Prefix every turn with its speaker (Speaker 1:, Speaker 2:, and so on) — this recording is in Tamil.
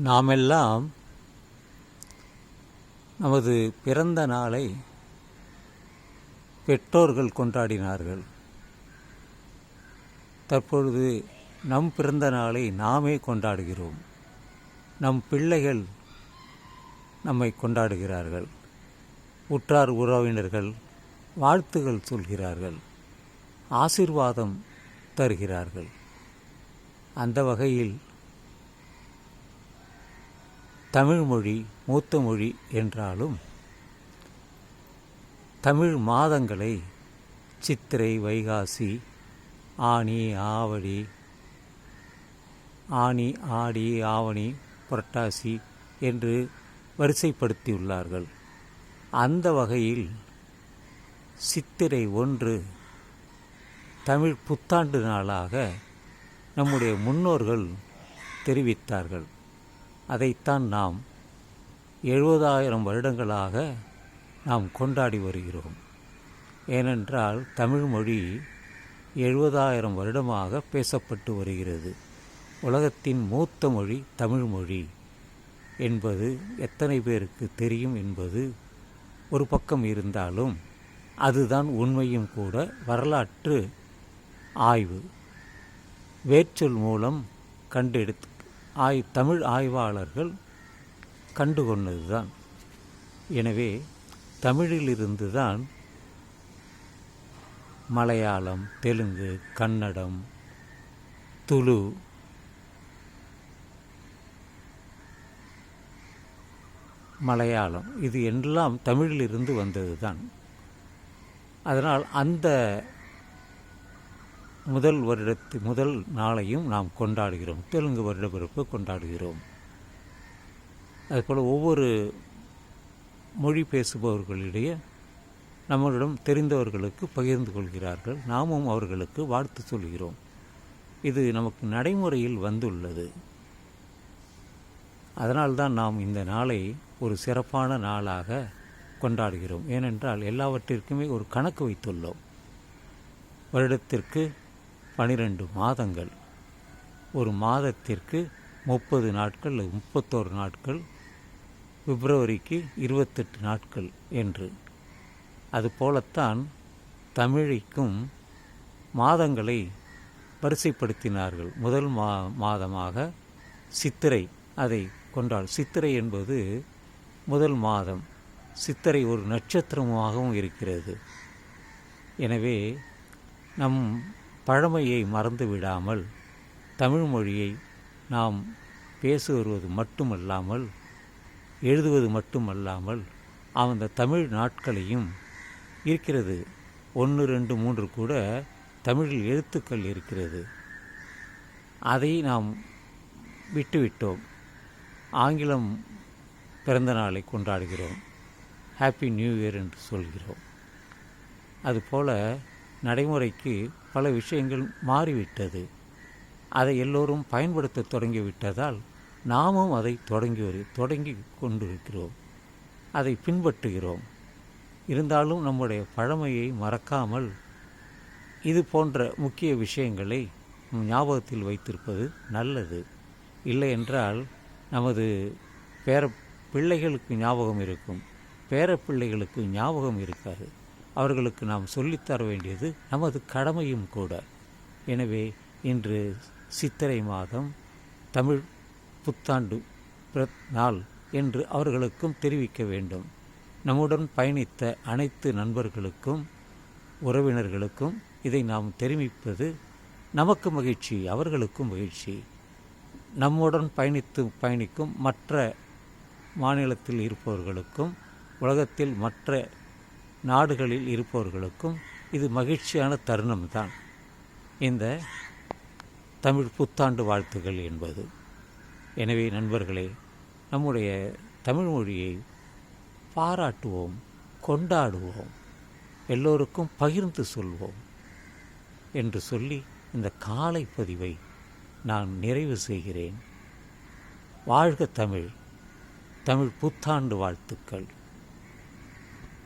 Speaker 1: நாமெல்லாம் நமது பிறந்த நாளை பெற்றோர்கள் கொண்டாடினார்கள். தற்பொழுது நம் பிறந்த நாளை நாமே கொண்டாடுகிறோம். நம் பிள்ளைகள் நம்மை கொண்டாடுகிறார்கள். உற்றார் உறவினர்கள் வாழ்த்துகள் சொல்கிறார்கள். ஆசிர்வாதம் தருகிறார்கள். அந்த வகையில் தமிழ்மொழி மூத்த மொழி என்றாலும் தமிழ் மாதங்களை சித்திரை வைகாசி ஆனி ஆவடி ஆனி ஆடி ஆவணி புரட்டாசி என்று வரிசைப்படுத்தியுள்ளார்கள். அந்த வகையில் சித்திரை ஒன்று தமிழ் புத்தாண்டு நாளாக நம்முடைய முன்னோர்கள் தெரிவித்தார்கள். அதைத்தான் நாம் எழுபதாயிரம் வருடங்களாக நாம் கொண்டாடி வருகிறோம். ஏனென்றால் தமிழ் மொழி எழுபதாயிரம் வருடமாக பேசப்பட்டு வருகிறது. உலகத்தின் மூத்த மொழி தமிழ் மொழி என்பது எத்தனை பேருக்கு தெரியும் என்பது ஒரு பக்கம் இருந்தாலும் அதுதான் உண்மையும் கூட வரலாற்று ஆய்வு. வேர்ச்சொல் மூலம் கண்டெடுத்து ஆய் தமிழ் ஆய்வாளர்கள் கண்டுகொண்டது தான் எனவே தமிழிலிருந்து தான் மலையாளம் தெலுங்கு கன்னடம் துளு மலையாளம் இது எல்லாம் தமிழிலிருந்து வந்தது தான் அதனால் அந்த முதல் வருடத்து முதல் நாளையும் நாம் கொண்டாடுகிறோம். தெலுங்கு வருட பிறப்பு கொண்டாடுகிறோம். அதுபோல் ஒவ்வொரு மொழி பேசுபவர்களிடையே நம்மளிடம் தெரிந்தவர்களுக்கு பகிர்ந்து கொள்கிறார்கள். நாமும் அவர்களுக்கு வாழ்த்து சொல்கிறோம். இது நமக்கு நடைமுறையில் வந்துள்ளது. அதனால்தான் நாம் இந்த நாளை ஒரு சிறப்பான நாளாக கொண்டாடுகிறோம். ஏனென்றால் எல்லாவற்றிற்குமே ஒரு கணக்கு வைத்துள்ளோம். வருடத்திற்கு பனிரெண்டு மாதங்கள். ஒரு மாதத்திற்கு முப்பது நாட்கள் முப்பத்தோரு நாட்கள் பிப்ரவரிக்கு இருபத்தெட்டு நாட்கள் என்று. அதுபோலத்தான் தமிழிக்கும் மாதங்களை வரிசைப்படுத்தினார்கள். முதல் மா மாதமாக சித்திரை அதை கொண்டால் சித்திரை என்பது முதல் மாதம். சித்திரை ஒரு நட்சத்திரமாகவும் இருக்கிறது. எனவே நம் பழமையை மறந்து விடாமல் தமிழ் மொழியை நாம் பேசி வருவது மட்டுமல்லாமல் எழுதுவது மட்டுமல்லாமல் அந்த தமிழ் நாட்களையும் இருக்கிறது. ஒன்று ரெண்டு மூன்று கூட தமிழில் எழுத்துக்கள் இருக்கிறது. அதை நாம் விட்டுவிட்டோம். ஆங்கிலம் பிறந்த நாளை கொண்டாடுகிறோம். ஹாப்பி நியூ இயர் என்று சொல்கிறோம். அதுபோல் நடைமுறைக்கு பல விஷயங்கள் மாறிவிட்டது. அதை எல்லோரும் பயன்படுத்த தொடங்கிவிட்டதால் நாமும் அதை தொடங்கி வரு தொடங்கி கொண்டிருக்கிறோம். அதை பின்பற்றுகிறோம். இருந்தாலும் நம்முடைய பழமையை மறக்காமல் இது போன்ற முக்கிய விஷயங்களை ஞாபகத்தில் வைத்திருப்பது நல்லது. இல்லை என்றால் நமது பேர பிள்ளைகளுக்கு ஞாபகம் இருக்கும். பேர பிள்ளைகளுக்கு ஞாபகம் இருக்காது. அவர்களுக்கு நாம் சொல்லித்தர வேண்டியது நமது கடமையும் கூட. எனவே இன்று சித்திரை மாதம் தமிழ் புத்தாண்டு நாள் என்று அவர்களுக்கும் தெரிவிக்க வேண்டும். நம்முடன் பயணித்த அனைத்து நண்பர்களுக்கும் உறவினர்களுக்கும் இதை நாம் தெரிவிப்பது நமக்கு மகிழ்ச்சி அவர்களுக்கும் மகிழ்ச்சி. நம்முடன் பயணித்து பயணிக்கும் மற்ற மாநிலத்தில் இருப்பவர்களுக்கும் உலகத்தில் மற்ற நாடுகளில் இருப்பவர்களுக்கும் இது மகிழ்ச்சியான தருணம்தான். இந்த தமிழ் புத்தாண்டு வாழ்த்துகள் என்பது. எனவே நண்பர்களே நம்முடைய தமிழ் மொழியை பாராட்டுவோம் கொண்டாடுவோம் எல்லோருக்கும் பகிர்ந்து சொல்வோம் என்று சொல்லி இந்த காலை பதிவை நான் நிறைவு செய்கிறேன். வாழ்க தமிழ் தமிழ் புத்தாண்டு வாழ்த்துக்கள்.